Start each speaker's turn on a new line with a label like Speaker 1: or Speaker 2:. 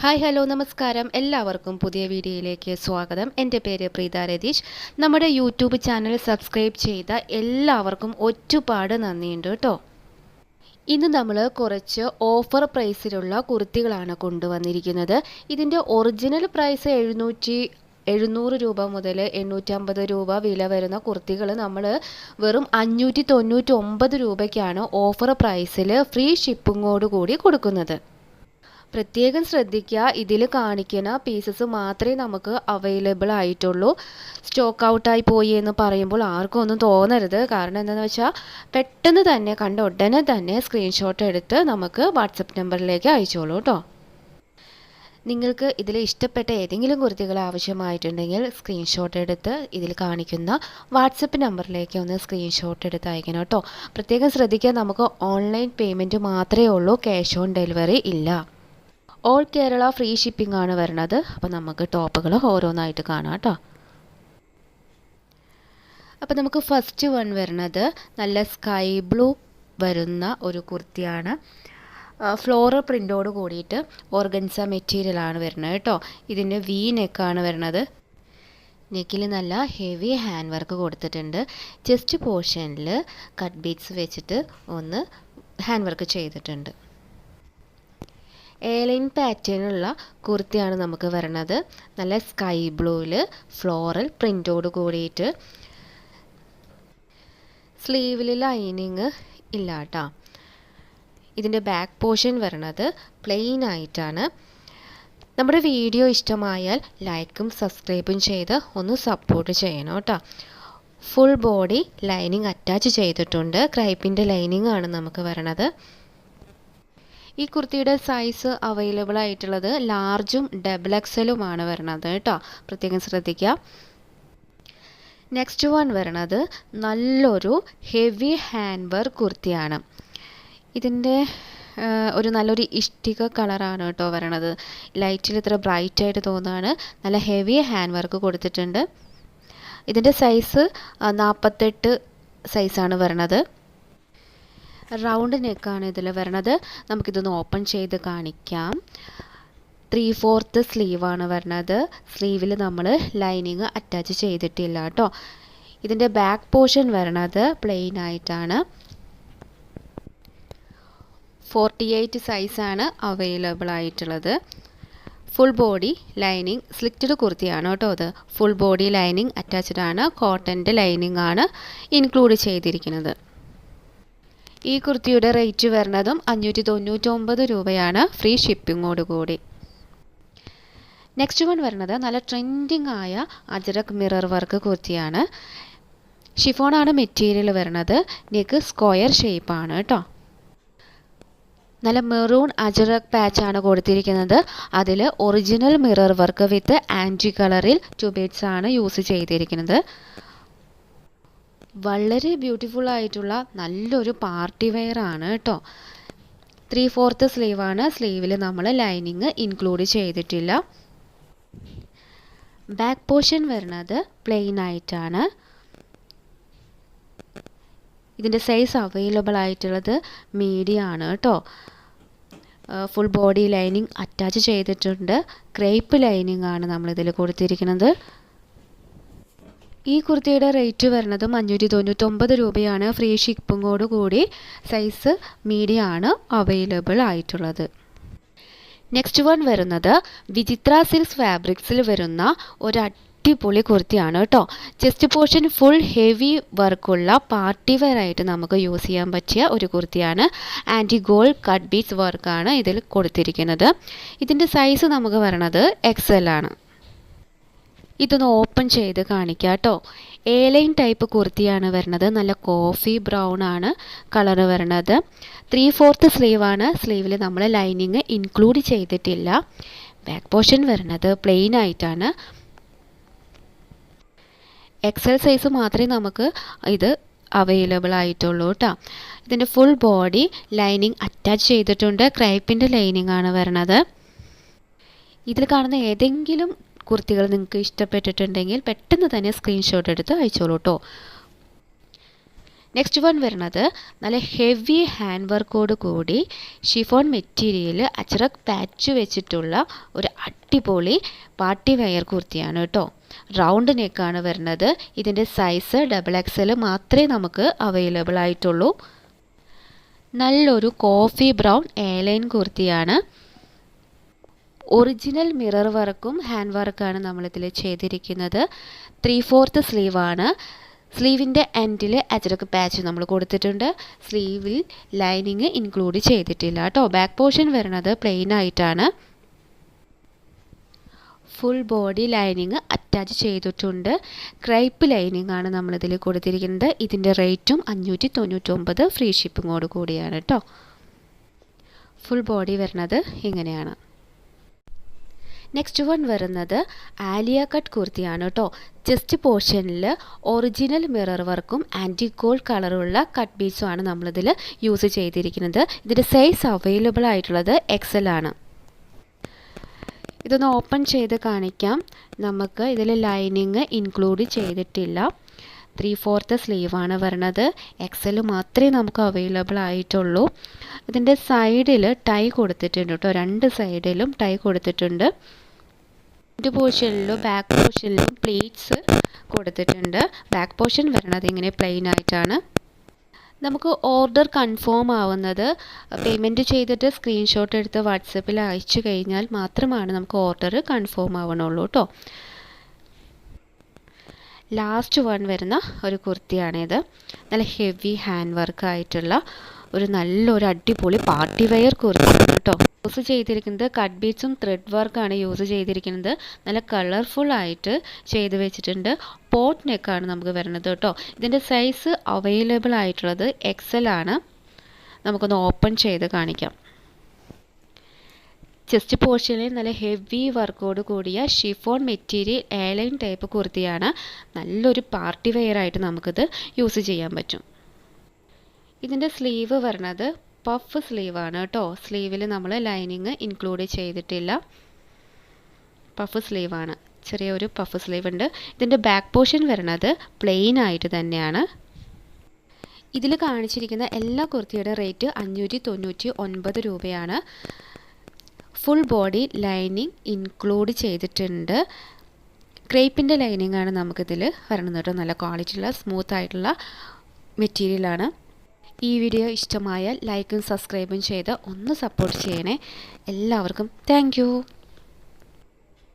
Speaker 1: Hi hello നമസ്കാരം. എല്ലാവർക്കും പുതിയ വീഡിയോയിലേക്ക് സ്വാഗതം. എന്റെ പേര് പ്രീത രതീഷ്. നമ്മുടെ യൂട്യൂബ് ചാനൽ സബ്സ്ക്രൈബ് ചെയ്ത എല്ലാവർക്കും ഒരുപാട് നന്ദിയുണ്ട് കേട്ടോ. ഇന്ന് നമ്മൾ കുറച്ച് ഓഫർ പ്രൈസിലുള്ള കുർത്തികളാണ് കൊണ്ടുവന്നിരിക്കുന്നത്. ഇതിന്റെ ഒറിജിനൽ പ്രൈസ് എഴുന്നൂറ്റി എഴുന്നൂറ് രൂപ മുതൽ എണ്ണൂറ്റമ്പത് രൂപ വില വരുന്ന കുർത്തികൾ നമ്മൾ വെറും അഞ്ഞൂറ്റി തൊണ്ണൂറ്റി ഒമ്പത് രൂപയ്ക്കാണ് ഓഫർ പ്രൈസിൽ ഫ്രീ ഷിപ്പിങ്ങോട് കൂടി കൊടുക്കുന്നത്. പ്രത്യേകം ശ്രദ്ധിക്കുക. ഇതിൽ കാണിക്കുന്ന പീസസ് മാത്രമേ നമുക്ക് അവൈലബിൾ ആയിട്ടുള്ളൂ. സ്റ്റോക്ക് ഔട്ടായി പോയി എന്ന് പറയുമ്പോൾ ആർക്കും ഒന്നും തോന്നരുത്. കാരണം എന്താണെന്ന് വെച്ചാൽ പെട്ടെന്ന് തന്നെ കണ്ട ഉടനെ തന്നെ സ്ക്രീൻഷോട്ട് എടുത്ത് നമുക്ക് വാട്സപ്പ് നമ്പറിലേക്ക് അയച്ചോളൂ കേട്ടോ നിങ്ങൾക്ക് ഇതിൽ ഇഷ്ടപ്പെട്ട ഏതെങ്കിലും കുർത്തികൾ ആവശ്യമായിട്ടുണ്ടെങ്കിൽ സ്ക്രീൻഷോട്ട് എടുത്ത് ഇതിൽ കാണിക്കുന്ന വാട്സപ്പ് നമ്പറിലേക്ക് ഒന്ന് സ്ക്രീൻഷോട്ട് എടുത്ത് അയക്കണം കേട്ടോ പ്രത്യേകം ശ്രദ്ധിക്കുക നമുക്ക് ഓൺലൈൻ പേയ്മെന്റ് മാത്രമേ ഉള്ളൂ. ക്യാഷ് ഓൺ ഡെലിവറി ഇല്ല. ഓൾ കേരള ഫ്രീ ഷിപ്പിംഗ് ആണ് വരുന്നത് അപ്പോൾ നമുക്ക് ടോപ്പുകൾ ഓരോന്നായിട്ട് കാണാം കേട്ടോ. അപ്പോൾ നമുക്ക് ഫസ്റ്റ് വൺ വരുന്നത് നല്ല സ്കൈ ബ്ലൂ വരുന്ന ഒരു കുർത്തിയാണ്. ഫ്ലോറൽ പ്രിന്റോട് കൂടിയിട്ട് ഓർഗൻസ മെറ്റീരിയലാണ് വരുന്നത് കേട്ടോ. ഇതിന്റെ വി നെക്കാണ് വരുന്നത് നെക്കിൽ നല്ല ഹെവി ഹാൻഡ് വർക്ക് കൊടുത്തിട്ടുണ്ട്. ചെസ്റ്റ് പോർഷനിൽ കട്ട് ബീറ്റ്സ് വെച്ചിട്ട് ഒന്ന് ഹാൻഡ് വർക്ക് ചെയ്തിട്ടുണ്ട്. എയർലൈൻ പാറ്റേണുള്ള കുർത്തിയാണ് നമുക്ക് വരണത്. നല്ല സ്കൈ ബ്ലൂവിൽ ഫ്ലോറൽ പ്രിന്റോട് കൂടിയിട്ട് സ്ലീവിൽ ലൈനിങ് ഇല്ല കേട്ടോ ഇതിന്റെ ബാക്ക് പോർഷൻ വരണത് പ്ലെയിൻ ആയിട്ടാണ്. നമ്മുടെ വീഡിയോ ഇഷ്ടമായാൽ ലൈക്കും സബ്സ്ക്രൈബും ചെയ്ത് ഒന്ന് സപ്പോർട്ട് ചെയ്യണം കേട്ടോ. ഫുൾ ബോഡി ലൈനിങ് അറ്റാച്ച് ചെയ്തിട്ടുണ്ട്. ക്രൈപ്പിന്റെ ലൈനിങ് ആണ് നമുക്ക് വരണത്. ഈ കുർത്തിയുടെ സൈസ് അവൈലബിൾ ആയിട്ടുള്ളത് ലാർജും ഡബിൾ എക്സലുമാണ് വരുന്നത് കേട്ടോ പ്രത്യേകം ശ്രദ്ധിക്കുക നെക്സ്റ്റ് വൺ വരണത് നല്ലൊരു ഹെവി ഹാൻഡ് വർക്ക് കുർത്തിയാണ്. ഇതിന്റെ ഒരു നല്ലൊരു ഇഷ്ടിക കളറാണ് കേട്ടോ വരണത്. ലൈറ്റിൽ ഇത്ര ബ്രൈറ്റ് ആയിട്ട് തോന്നുകയാണ് നല്ല ഹെവി ഹാൻഡ് വർക്ക് കൊടുത്തിട്ടുണ്ട്. ഇതിന്റെ സൈസ് നാൽപ്പത്തെട്ട് സൈസാണ് വരണത്. റൗണ്ട് നെക്കാണ് ഇതിൽ വരണത്. നമുക്കിതൊന്ന് ഓപ്പൺ ചെയ്ത് കാണിക്കാം. ത്രീ ഫോർത്ത് സ്ലീവാണ് വരണത്. സ്ലീവിൽ നമ്മൾ ലൈനിങ് അറ്റാച്ച് ചെയ്തിട്ടില്ല കേട്ടോ. ഇതിന്റെ ബാക്ക് പോർഷൻ വരണത് പ്ലെയിൻ ആയിട്ടാണ്. ഫോർട്ടി എയ്റ്റ് സൈസാണ് അവൈലബിൾ ആയിട്ടുള്ളത്. ഫുൾ ബോഡി ലൈനിങ് സ്ലിറ്റഡ് കുർത്തിയാണ് കേട്ടോ അത്. ഫുൾ ബോഡി ലൈനിങ് അറ്റാച്ച്ഡ് ആണ്. കോട്ടന്റെ ലൈനിങ് ആണ് ഇൻക്ലൂഡ് ചെയ്തിരിക്കുന്നത്. ഈ കുർത്തിയുടെ റേറ്റ് വരുന്നതും അഞ്ഞൂറ്റി തൊണ്ണൂറ്റൊമ്പത് രൂപയാണ് ഫ്രീ ഷിപ്പിങ്ങോട് കൂടി. നെക്സ്റ്റ് വൺ വരുന്നത് നല്ല ട്രെൻഡിങ് ആയ അജറക് മിറർ വർക്ക് കുർത്തിയാണ്. ഷിഫോണാണ് മെറ്റീരിയൽ വരുന്നത്. നെക്ക് സ്ക്വയർ ഷേപ്പാണ് കേട്ടോ നല്ല മെറൂൺ അജറക് പാച്ചാണ് കൊടുത്തിരിക്കുന്നത്. അതിൽ ഒറിജിനൽ മിറർ വർക്ക് വിത്ത് ആന്റി കളറിൽ ട്യൂബേറ്റ്സ് ആണ് യൂസ് ചെയ്തിരിക്കുന്നത്. വളരെ ബ്യൂട്ടിഫുൾ ആയിട്ടുള്ള നല്ലൊരു പാർട്ടി വെയർ ആണ് കേട്ടോ ത്രീ ഫോർത്ത് ആണ്. സ്ലീവിൽ നമ്മൾ ലൈനിങ് ഇൻക്ലൂഡ് ചെയ്തിട്ടില്ല. ബാക്ക് പോർഷൻ വരുന്നത് പ്ലെയിൻ ആയിട്ടാണ് ഇതിന്റെ സൈസ് അവൈലബിൾ ആയിട്ടുള്ളത് മീഡിയം ആണ് കേട്ടോ ഫുൾ ബോഡി ലൈനിങ് അറ്റാച്ച് ചെയ്തിട്ടുണ്ട്. ക്രേപ്പ് ലൈനിങ് ആണ് നമ്മളിതിൽ കൊടുത്തിരിക്കുന്നത്. ഈ കുർത്തിയുടെ റേറ്റ് വരുന്നതും അഞ്ഞൂറ്റി തൊണ്ണൂറ്റൊമ്പത് രൂപയാണ്. ഫ്രീ ഷിപ്പിങ്ങോട് കൂടി സൈസ് മീഡിയം ആണ് അവൈലബിൾ ആയിട്ടുള്ളത്. നെക്സ്റ്റ് വൺ വരുന്നത് വിചിത്ര സിൽക്സ് ഫാബ്രിക്സിൽ വരുന്ന ഒരു അടിപൊളി കുർത്തിയാണ് കേട്ടോ. ചെസ്റ്റ് പോർഷൻ ഫുൾ ഹെവി വർക്കുള്ള പാർട്ടി വെയർ ആയിട്ട് നമുക്ക് യൂസ് ചെയ്യാൻ പറ്റിയ ഒരു കുർത്തിയാണ്. ആന്റി ഗോൾഡ് കട്ട് ബീച്ച് വർക്കാണ് ഇതിൽ കൊടുത്തിരിക്കുന്നത്. ഇതിന്റെ സൈസ് നമുക്ക് വരണത് എക്സൽ ആണ്. ഇതൊന്ന് ഓപ്പൺ ചെയ്ത് കാണിക്കാം കേട്ടോ. ഏലൈൻ ടൈപ്പ് കുർത്തിയാണ് വരുന്നത്. നല്ല കോഫി ബ്രൗൺ ആണ് കളർ വരുന്നത്. ത്രീ ഫോർത്ത് ആണ്. സ്ലീവിൽ നമ്മൾ ലൈനിങ് ഇൻക്ലൂഡ് ചെയ്തിട്ടില്ല. ബാക്ക് പോർഷൻ വരുന്നത് പ്ലെയിൻ ആയിട്ടാണ്. എക്സൽ സൈസ് മാത്രമേ നമുക്ക് ഇത് അവൈലബിൾ ആയിട്ടുള്ളൂ കേട്ടോ ഇതിന്റെ ഫുൾ ബോഡി ലൈനിങ് അറ്റാച്ച് ചെയ്തിട്ടുണ്ട്. ക്രൈപ്പിന്റെ ലൈനിങ് ആണ് വരുന്നത്. ഇതിൽ കാണുന്ന ഏതെങ്കിലും കുർത്തികൾ നിങ്ങൾക്ക് ഇഷ്ടപ്പെട്ടിട്ടുണ്ടെങ്കിൽ പെട്ടെന്ന് തന്നെ സ്ക്രീൻഷോട്ട് എടുത്ത് അയച്ചോളൂ കേട്ടോ നെക്സ്റ്റ് വൺ വരുന്നത് നല്ല ഹെവി ഹാൻഡ് വർക്കോട് കൂടി ഷിഫോൺ മെറ്റീരിയൽ അച്ചറക് പാച്ച് വെച്ചിട്ടുള്ള ഒരു അടിപൊളി പാർട്ടി വെയർ കുർത്തിയാണ് കേട്ടോ റൗണ്ട് നെക്കാണ് വരുന്നത്. ഇതിന്റെ സൈസ് ഡബിൾ എക്സൽ മാത്രമേ നമുക്ക് അവൈലബിൾ ആയിട്ടുള്ളൂ. നല്ലൊരു കോഫി ബ്രൗൺ എയർലൈൻ കുർത്തിയാണ്. ഒറിജിനൽ മിറർ വർക്കും ഹാൻഡ് വർക്കാണ് നമ്മളിതിൽ ചെയ്തിരിക്കുന്നത്. ത്രീ ഫോർത്ത് സ്ലീവാണ് സ്ലീവിന്റെ എൻഡിൽ അച്ചടക്ക് പാച്ച് നമ്മൾ കൊടുത്തിട്ടുണ്ട്. സ്ലീവിൽ ലൈനിങ് ഇൻക്ലൂഡ് ചെയ്തിട്ടില്ല കേട്ടോ. ബാക്ക് പോർഷൻ വരുന്നത് പ്ലെയിൻ ആയിട്ടാണ്. ഫുൾ ബോഡി ലൈനിങ് അറ്റാച്ച് ചെയ്തിട്ടുണ്ട്. ക്രൈപ്പ് ലൈനിങ് ആണ് നമ്മളിതിൽ കൊടുത്തിരിക്കുന്നത്. ഇതിന്റെ റേറ്റും അഞ്ഞൂറ്റി തൊണ്ണൂറ്റൊമ്പത് ഫ്രീ ഷിപ്പിങ്ങോട് കൂടിയാണ് കേട്ടോ. ഫുൾ ബോഡി വരുന്നത് ഇങ്ങനെയാണ്. നെക്സ്റ്റ് വൺ വരുന്നത് ആലിയ കട്ട് കുർത്തിയാണ് കേട്ടോ. ചെസ്റ്റ് പോർഷനിൽ ഒറിജിനൽ മിറർ വർക്കും ആന്റി ഗോൾഡ് കളറുള്ള കട്ട് ബീസും ആണ് നമ്മളിതിൽ യൂസ് ചെയ്തിരിക്കുന്നത്. ഇതിന്റെ സൈസ് അവൈലബിൾ ആയിട്ടുള്ളത് എക്സൽ ആണ്. ഇതൊന്ന് ഓപ്പൺ ചെയ്ത് കാണിക്കാം. നമുക്ക് ഇതിൽ ലൈനിങ് ഇൻക്ലൂഡ് ചെയ്തിട്ടില്ല. ത്രീ ഫോർത്ത് സ്ലീവാണ് വരണത്. എക്സൽ മാത്രമേ നമുക്ക് അവൈലബിൾ ആയിട്ടുള്ളൂ. ഇതിന്റെ സൈഡിൽ ടൈ കൊടുത്തിട്ടുണ്ട് കേട്ടോ രണ്ട് സൈഡിലും ടൈ കൊടുത്തിട്ടുണ്ട്. ഫ്രണ്ട് പോർഷനിലും ബാക്ക് പോർഷനിലും പ്ലേറ്റ്സ് കൊടുത്തിട്ടുണ്ട്. ബാക്ക് പോർഷൻ വരണത് ഇങ്ങനെ പ്ലെയിൻ ആയിട്ടാണ്. നമുക്ക് ഓർഡർ കൺഫേം ആവുന്നത് പേയ്മെന്റ് ചെയ്തിട്ട് സ്ക്രീൻഷോട്ട് എടുത്ത് വാട്സപ്പിൽ അയച്ചു കഴിഞ്ഞാൽ മാത്രമാണ് നമുക്ക് ഓർഡർ കൺഫേം ആവണുള്ളൂ കേട്ടോ ലാസ്റ്റ് വൺ വരുന്ന ഒരു കുർത്തിയാണിത് നല്ല ഹെവി ഹാൻഡ് വർക്ക് ആയിട്ടുള്ള ഒരു നല്ലൊരു അടിപൊളി പാർട്ടി വെയർ കുർത്തി കേട്ടോ. യൂസ് ചെയ്തിരിക്കുന്നത് കട്ട് ബീഡ്സും ത്രെഡ് വർക്കാണ് യൂസ് ചെയ്തിരിക്കുന്നത്. നല്ല കളർഫുൾ ആയിട്ട് ചെയ്ത് വെച്ചിട്ടുണ്ട്. പോട്ട് നെക്കാണ് നമുക്ക് വരുന്നത് കേട്ടോ. ഇതിന്റെ സൈസ് അവൈലബിൾ ആയിട്ടുള്ളത് എക്സൽ ആണ്. നമുക്കൊന്ന് ഓപ്പൺ ചെയ്ത് കാണിക്കാം. ചെസ്റ്റ് പോർഷനിൽ നല്ല ഹെവി വർക്കോട് കൂടിയ ഷിഫോൺ മെറ്റീരിയൽ എയർലൈൻ ടൈപ്പ് കുർത്തിയാണ് നല്ലൊരു പാർട്ടി വെയർ ആയിട്ട് നമുക്കിത് യൂസ് ചെയ്യാൻ പറ്റും. ഇതിന്റെ സ്ലീവ് പറഞ്ഞത് പഫ് സ്ലീവാണ് കേട്ടോ സ്ലീവിൽ നമ്മൾ ലൈനിങ് ഇൻക്ലൂഡ് ചെയ്തിട്ടില്ല. പഫ് സ്ലീവാണ് ചെറിയൊരു പഫ് സ്ലീവ് ഉണ്ട്. ഇതിന്റെ ബാക്ക് പോർഷൻ വരുന്നത് പ്ലെയിൻ ആയിട്ട് തന്നെയാണ്. ഇതിൽ കാണിച്ചിരിക്കുന്ന എല്ലാ കുർത്തിയുടെ റേറ്റ് അഞ്ഞൂറ്റി തൊണ്ണൂറ്റി ഒൻപത് രൂപയാണ്. ഫുൾ ബോഡി ലൈനിങ് ഇൻക്ലൂഡ് ചെയ്തിട്ടുണ്ട്. ക്രേപ്പിന്റെ ലൈനിങ് ആണ് നമുക്കിതിൽ വരണത് കേട്ടോ. നല്ല ക്വാളിറ്റിയുള്ള സ്മൂത്ത് ആയിട്ടുള്ള മെറ്റീരിയലാണ് ഈ വീഡിയോ ഇഷ്ടമായാൽ ലൈക്കും സബ്സ്ക്രൈബും ചെയ്ത് ഒന്ന് സപ്പോർട്ട് ചെയ്യണേ. എല്ലാവർക്കും താങ്ക്